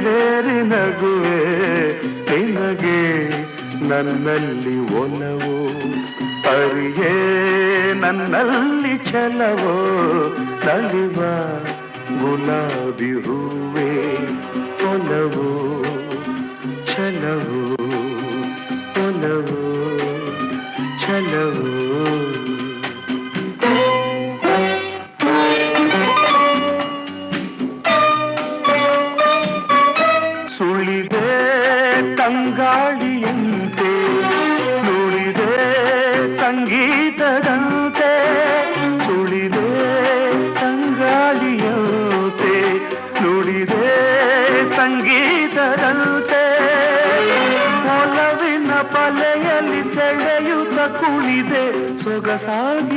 ಮೇಲೇರಿ ನಗುವೆ, ನಿನಗೆ ನನ್ನಲ್ಲಿ ಒಲವು. ಅರಿಯೇ, ನನ್ನಲ್ಲಿ ಛಲವೋ, ನಲಿವ ಗುಲಾಬಿ ಹೂವೆ, ಒಲವು, ಛಲವು ಒಲವು, ಛಲವು. ತಂಗಾಳಿಯಂತೆ ನುಡಿದೆ ಸಂಗೀತದಂತೆ ಸುಳಿದೆ ತಂಗಾಳಿಯಂತೆ ನುಡಿದೆ ಸಂಗೀತದಂತೆ. ಒಲವಿನ ಬಲೆಯಲ್ಲಿ ಸೆಳೆಯುತ್ತ ಕುಳಿದೆ ಸೊಗಸಾದ